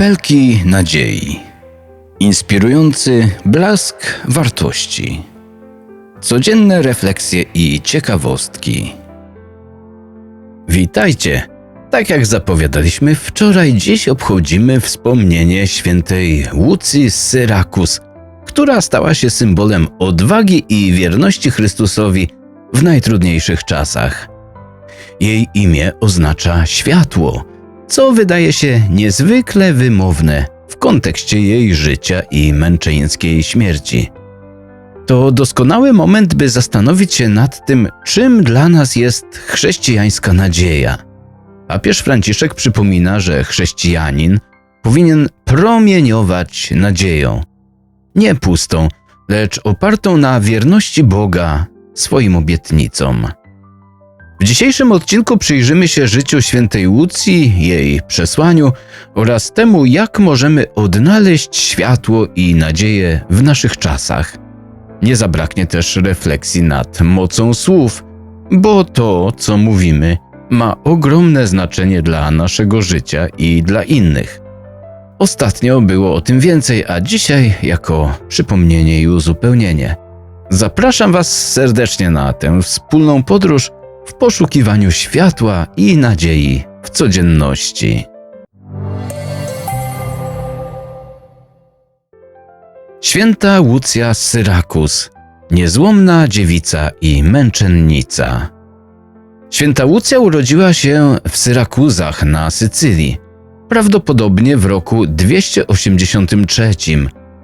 Kropelki nadziei. Inspirujący blask wartości. Codzienne refleksje i ciekawostki. Witajcie! Tak jak zapowiadaliśmy wczoraj, dziś obchodzimy wspomnienie świętej Łucji z Syrakus, która stała się symbolem odwagi i wierności Chrystusowi w najtrudniejszych czasach. Jej imię oznacza światło, co wydaje się niezwykle wymowne w kontekście jej życia i męczeńskiej śmierci. To doskonały moment, by zastanowić się nad tym, czym dla nas jest chrześcijańska nadzieja. Papież Franciszek przypomina, że chrześcijanin powinien promieniować nadzieją, nie pustą, lecz opartą na wierności Boga swoim obietnicom. W dzisiejszym odcinku przyjrzymy się życiu świętej Łucji, jej przesłaniu oraz temu, jak możemy odnaleźć światło i nadzieję w naszych czasach. Nie zabraknie też refleksji nad mocą słów, bo to, co mówimy, ma ogromne znaczenie dla naszego życia i dla innych. Ostatnio było o tym więcej, a dzisiaj jako przypomnienie i uzupełnienie. Zapraszam Was serdecznie na tę wspólną podróż w poszukiwaniu światła i nadziei w codzienności. Święta Łucja z Syrakus, niezłomna dziewica i męczennica. Święta Łucja urodziła się w Syrakuzach na Sycylii, prawdopodobnie w roku 283,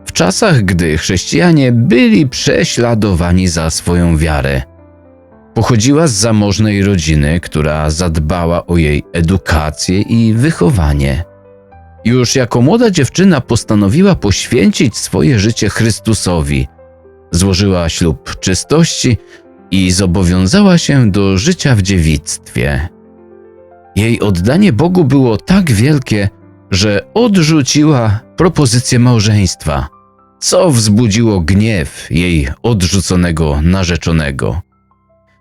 w czasach, gdy chrześcijanie byli prześladowani za swoją wiarę. Pochodziła z zamożnej rodziny, która zadbała o jej edukację i wychowanie. Już jako młoda dziewczyna postanowiła poświęcić swoje życie Chrystusowi. Złożyła ślub czystości i zobowiązała się do życia w dziewictwie. Jej oddanie Bogu było tak wielkie, że odrzuciła propozycję małżeństwa, co wzbudziło gniew jej odrzuconego narzeczonego.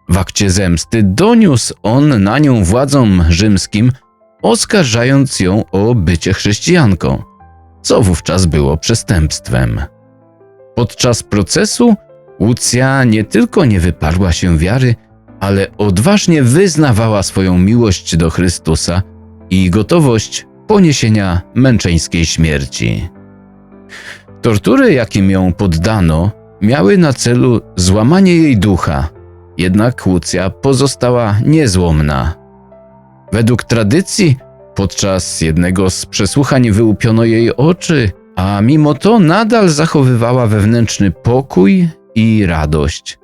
W akcie zemsty doniósł on na nią władzom rzymskim, oskarżając ją o bycie chrześcijanką, co wówczas było przestępstwem. Podczas procesu Łucja nie tylko nie wyparła się wiary, ale odważnie wyznawała swoją miłość do Chrystusa i gotowość poniesienia męczeńskiej śmierci. Tortury, jakim ją poddano, miały na celu złamanie jej ducha, jednak Łucja pozostała niezłomna. Według tradycji, podczas jednego z przesłuchań wyłupiono jej oczy, a mimo to nadal zachowywała wewnętrzny pokój i radość.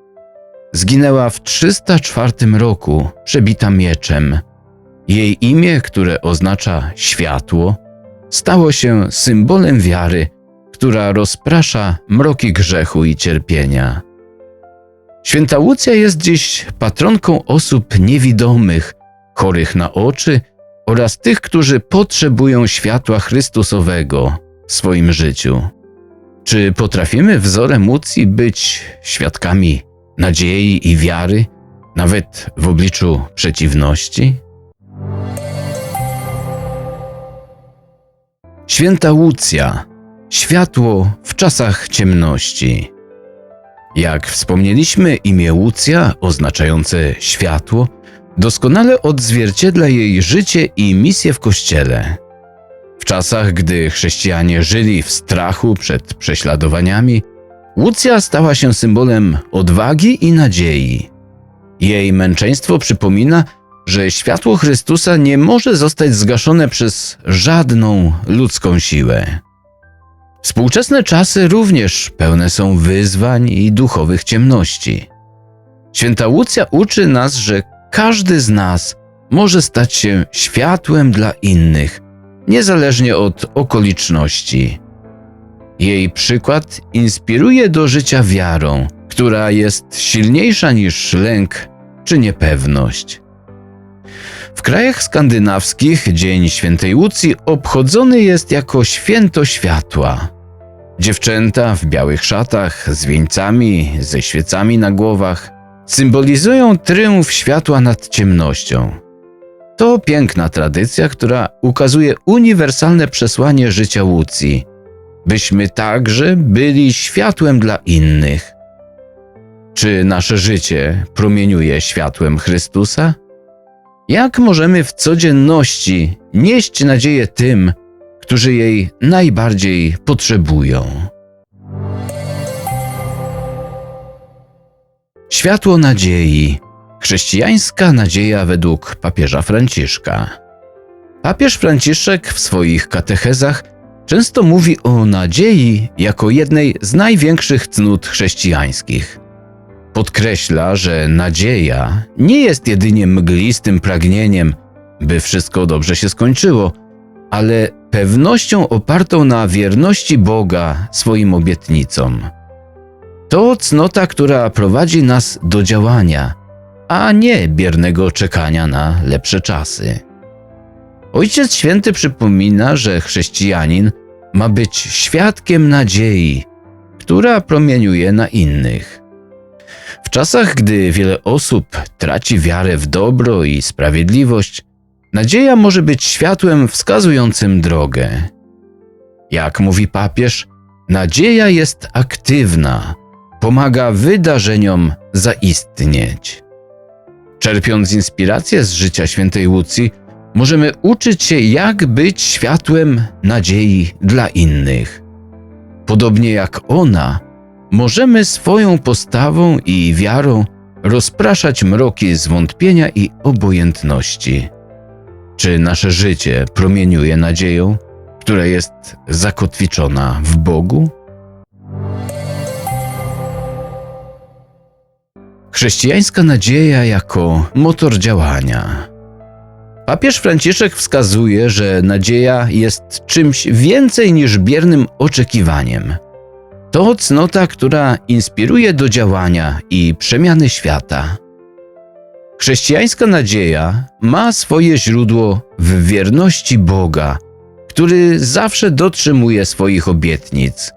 Zginęła w 304 roku, przebita mieczem. Jej imię, które oznacza światło, stało się symbolem wiary, która rozprasza mroki grzechu i cierpienia. Święta Łucja jest dziś patronką osób niewidomych, chorych na oczy oraz tych, którzy potrzebują światła Chrystusowego w swoim życiu. Czy potrafimy wzorem Łucji być świadkami nadziei i wiary, nawet w obliczu przeciwności? Święta Łucja światło w czasach ciemności. Jak wspomnieliśmy, imię Łucja, oznaczające światło, doskonale odzwierciedla jej życie i misję w kościele. W czasach, gdy chrześcijanie żyli w strachu przed prześladowaniami, Łucja stała się symbolem odwagi i nadziei. Jej męczeństwo przypomina, że światło Chrystusa nie może zostać zgaszone przez żadną ludzką siłę. Współczesne czasy również pełne są wyzwań i duchowych ciemności. Święta Łucja uczy nas, że każdy z nas może stać się światłem dla innych, niezależnie od okoliczności. Jej przykład inspiruje do życia wiarą, która jest silniejsza niż lęk czy niepewność. W krajach skandynawskich Dzień Świętej Łucji obchodzony jest jako święto światła. Dziewczęta w białych szatach z wieńcami, ze świecami na głowach symbolizują tryumf światła nad ciemnością. To piękna tradycja, która ukazuje uniwersalne przesłanie życia Łucji, byśmy także byli światłem dla innych. Czy nasze życie promieniuje światłem Chrystusa? Jak możemy w codzienności nieść nadzieję tym, którzy jej najbardziej potrzebują? Światło nadziei. Chrześcijańska nadzieja według papieża Franciszka. Papież Franciszek w swoich katechezach często mówi o nadziei jako jednej z największych cnót chrześcijańskich. Podkreśla, że nadzieja nie jest jedynie mglistym pragnieniem, by wszystko dobrze się skończyło, ale pewnością opartą na wierności Boga swoim obietnicom. To cnota, która prowadzi nas do działania, a nie biernego czekania na lepsze czasy. Ojciec Święty przypomina, że chrześcijanin ma być świadkiem nadziei, która promieniuje na innych. W czasach, gdy wiele osób traci wiarę w dobro i sprawiedliwość, nadzieja może być światłem wskazującym drogę. Jak mówi papież, nadzieja jest aktywna, pomaga wydarzeniom zaistnieć. Czerpiąc inspirację z życia świętej Łucji, możemy uczyć się, jak być światłem nadziei dla innych. Podobnie jak ona, możemy swoją postawą i wiarą rozpraszać mroki zwątpienia i obojętności. Czy nasze życie promieniuje nadzieją, która jest zakotwiczona w Bogu? Chrześcijańska nadzieja jako motor działania. Papież Franciszek wskazuje, że nadzieja jest czymś więcej niż biernym oczekiwaniem. To cnota, która inspiruje do działania i przemiany świata. Chrześcijańska nadzieja ma swoje źródło w wierności Boga, który zawsze dotrzymuje swoich obietnic.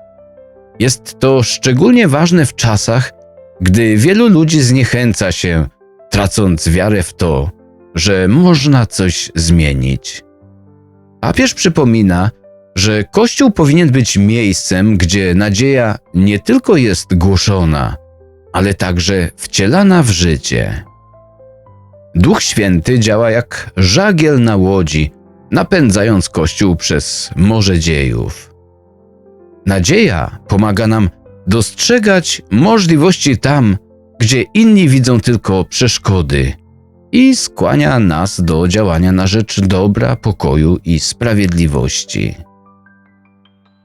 Jest to szczególnie ważne w czasach, gdy wielu ludzi zniechęca się, tracąc wiarę w to, że można coś zmienić. Papież przypomina, że Kościół powinien być miejscem, gdzie nadzieja nie tylko jest głoszona, ale także wcielana w życie. Duch Święty działa jak żagiel na łodzi, napędzając Kościół przez morze dziejów. Nadzieja pomaga nam dostrzegać możliwości tam, gdzie inni widzą tylko przeszkody i skłania nas do działania na rzecz dobra, pokoju i sprawiedliwości.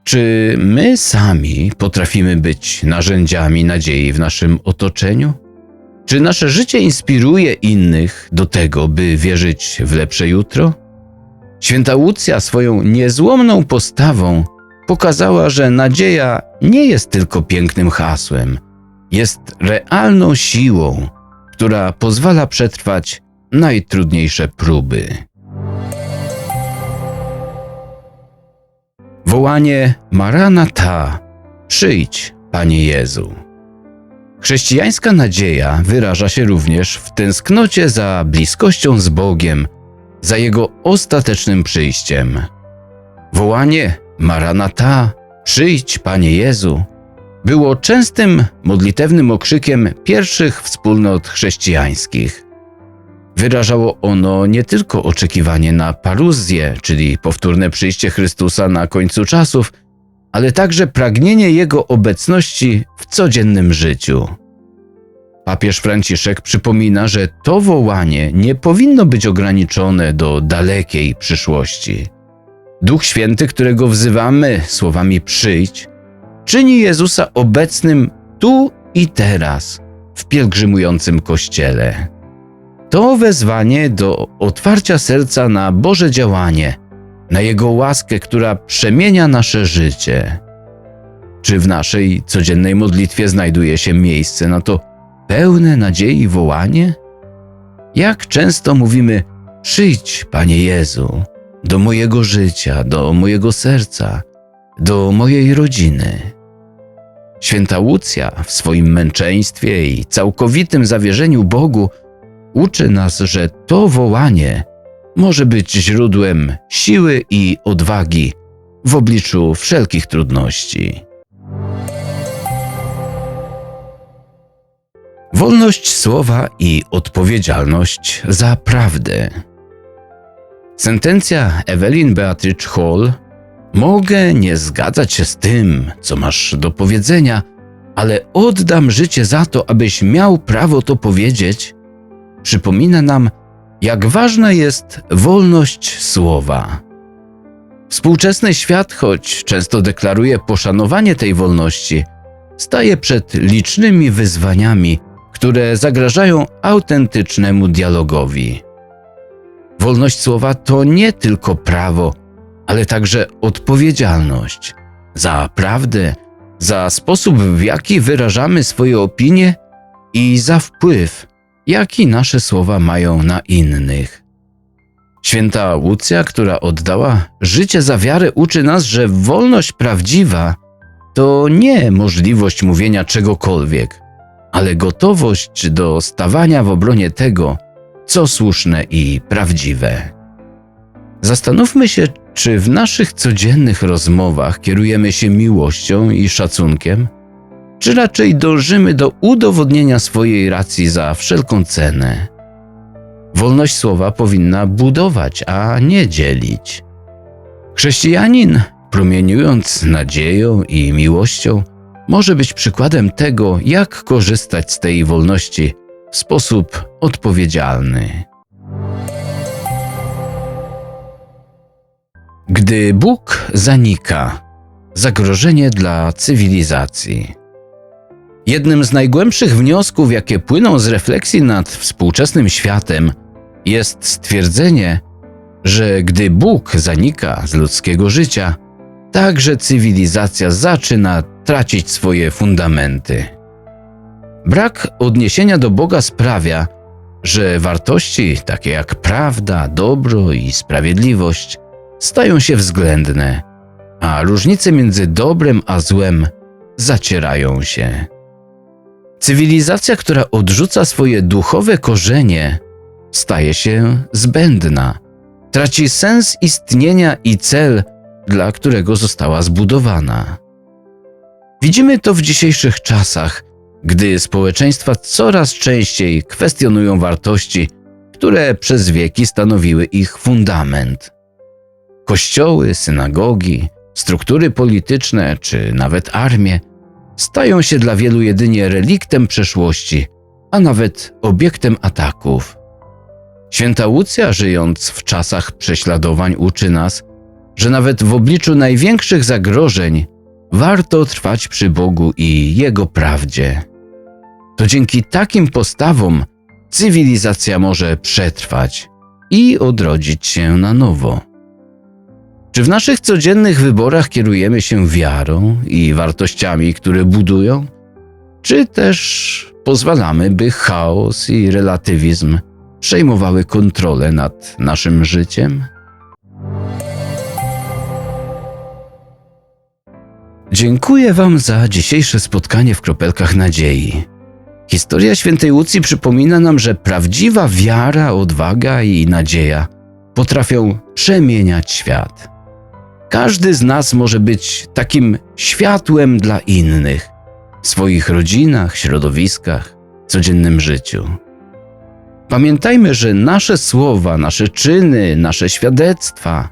Czy my sami potrafimy być narzędziami nadziei w naszym otoczeniu? Czy nasze życie inspiruje innych do tego, by wierzyć w lepsze jutro? Święta Łucja swoją niezłomną postawą pokazała, że nadzieja nie jest tylko pięknym hasłem, jest realną siłą, która pozwala przetrwać najtrudniejsze próby. Wołanie Maranata, przyjdź, Panie Jezu. Chrześcijańska nadzieja wyraża się również w tęsknocie za bliskością z Bogiem, za Jego ostatecznym przyjściem. Wołanie Maranata, przyjdź, Panie Jezu, było częstym modlitewnym okrzykiem pierwszych wspólnot chrześcijańskich. Wyrażało ono nie tylko oczekiwanie na paruzję, czyli powtórne przyjście Chrystusa na końcu czasów, ale także pragnienie Jego obecności w codziennym życiu. Papież Franciszek przypomina, że to wołanie nie powinno być ograniczone do dalekiej przyszłości. Duch Święty, którego wzywamy słowami przyjdź, czyni Jezusa obecnym tu i teraz w pielgrzymującym Kościele. To wezwanie do otwarcia serca na Boże działanie, na Jego łaskę, która przemienia nasze życie. Czy w naszej codziennej modlitwie znajduje się miejsce na to pełne nadziei wołanie? Jak często mówimy: Przyjdź, Panie Jezu, do mojego życia, do mojego serca, do mojej rodziny. Święta Łucja w swoim męczeństwie i całkowitym zawierzeniu Bogu uczy nas, że to wołanie może być źródłem siły i odwagi w obliczu wszelkich trudności. Wolność słowa i odpowiedzialność za prawdę. Sentencja Evelyn Beatrix Hall Mogę nie zgadzać się z tym, co masz do powiedzenia, ale oddam życie za to, abyś miał prawo to powiedzieć. Przypomina nam, jak ważna jest wolność słowa. Współczesny świat, choć często deklaruje poszanowanie tej wolności, staje przed licznymi wyzwaniami, które zagrażają autentycznemu dialogowi. Wolność słowa to nie tylko prawo, ale także odpowiedzialność za prawdę, za sposób, w jaki wyrażamy swoje opinie i za wpływ, jaki nasze słowa mają na innych. Święta Łucja, która oddała życie za wiarę, uczy nas, że wolność prawdziwa to nie możliwość mówienia czegokolwiek, ale gotowość do stawania w obronie tego, co słuszne i prawdziwe. Zastanówmy się, czy w naszych codziennych rozmowach kierujemy się miłością i szacunkiem, czy raczej dążymy do udowodnienia swojej racji za wszelką cenę? Wolność słowa powinna budować, a nie dzielić. Chrześcijanin, promieniując nadzieją i miłością, może być przykładem tego, jak korzystać z tej wolności w sposób odpowiedzialny. Gdy Bóg zanika, zagrożenie dla cywilizacji. Jednym z najgłębszych wniosków, jakie płyną z refleksji nad współczesnym światem, jest stwierdzenie, że gdy Bóg zanika z ludzkiego życia, także cywilizacja zaczyna tracić swoje fundamenty. Brak odniesienia do Boga sprawia, że wartości takie jak prawda, dobro i sprawiedliwość stają się względne, a różnice między dobrem a złem zacierają się. Cywilizacja, która odrzuca swoje duchowe korzenie, staje się zbędna, traci sens istnienia i cel, dla którego została zbudowana. Widzimy to w dzisiejszych czasach, gdy społeczeństwa coraz częściej kwestionują wartości, które przez wieki stanowiły ich fundament. Kościoły, synagogi, struktury polityczne czy nawet armie stają się dla wielu jedynie reliktem przeszłości, a nawet obiektem ataków. Święta Łucja, żyjąc w czasach prześladowań, uczy nas, że nawet w obliczu największych zagrożeń warto trwać przy Bogu i Jego prawdzie. To dzięki takim postawom cywilizacja może przetrwać i odrodzić się na nowo. Czy w naszych codziennych wyborach kierujemy się wiarą i wartościami, które budują? Czy też pozwalamy, by chaos i relatywizm przejmowały kontrolę nad naszym życiem? Dziękuję Wam za dzisiejsze spotkanie w Kropelkach Nadziei. Historia świętej Łucji przypomina nam, że prawdziwa wiara, odwaga i nadzieja potrafią przemieniać świat. Każdy z nas może być takim światłem dla innych w swoich rodzinach, środowiskach, codziennym życiu. Pamiętajmy, że nasze słowa, nasze czyny, nasze świadectwa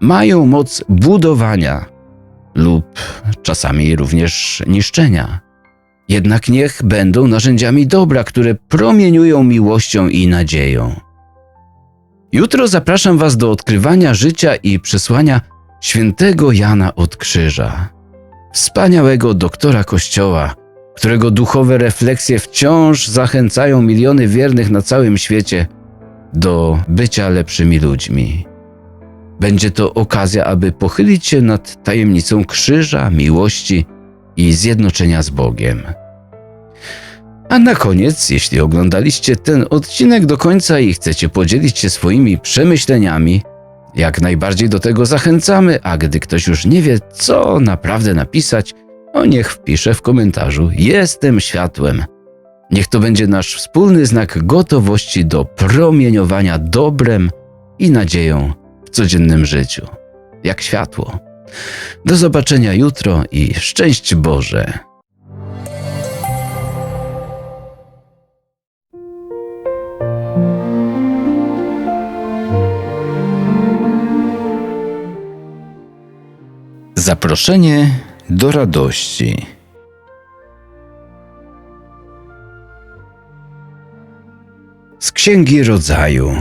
mają moc budowania lub czasami również niszczenia. Jednak niech będą narzędziami dobra, które promieniują miłością i nadzieją. Jutro zapraszam Was do odkrywania życia i przesłania świętego Jana od Krzyża, wspaniałego doktora Kościoła, którego duchowe refleksje wciąż zachęcają miliony wiernych na całym świecie do bycia lepszymi ludźmi. Będzie to okazja, aby pochylić się nad tajemnicą krzyża, miłości i zjednoczenia z Bogiem. A na koniec, jeśli oglądaliście ten odcinek do końca i chcecie podzielić się swoimi przemyśleniami, jak najbardziej do tego zachęcamy, a gdy ktoś już nie wie, co naprawdę napisać, o niech wpisze w komentarzu: Jestem światłem. Niech to będzie nasz wspólny znak gotowości do promieniowania dobrem i nadzieją w codziennym życiu, jak światło. Do zobaczenia jutro i szczęść Boże. Zaproszenie do radości. Z Księgi Rodzaju.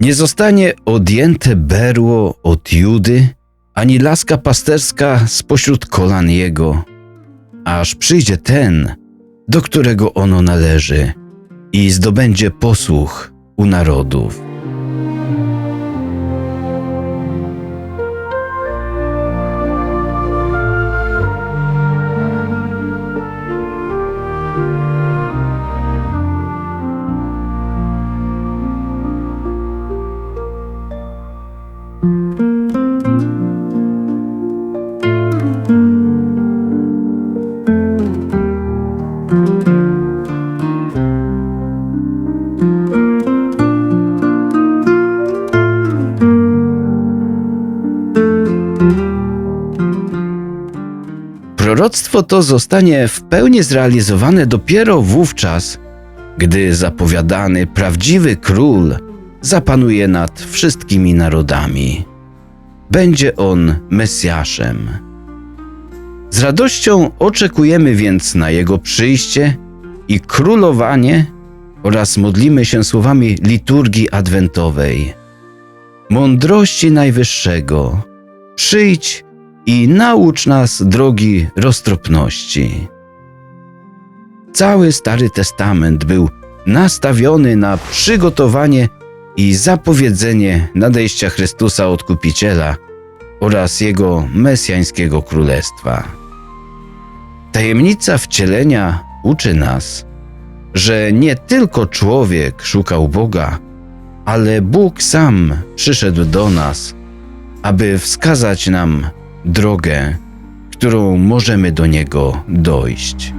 Nie zostanie odjęte berło od Judy, ani laska pasterska spośród kolan jego, aż przyjdzie ten, do którego ono należy, i zdobędzie posłuch u narodów. Proroctwo to zostanie w pełni zrealizowane dopiero wówczas, gdy zapowiadany prawdziwy król zapanuje nad wszystkimi narodami. Będzie on Mesjaszem. Z radością oczekujemy więc na jego przyjście i królowanie oraz modlimy się słowami liturgii adwentowej. Mądrości Najwyższego, przyjdź i naucz nas drogi roztropności. Cały Stary Testament był nastawiony na przygotowanie i zapowiedzenie nadejścia Chrystusa Odkupiciela oraz Jego mesjańskiego królestwa. Tajemnica wcielenia uczy nas, że nie tylko człowiek szukał Boga, ale Bóg sam przyszedł do nas, aby wskazać nam drogę, którą możemy do Niego dojść.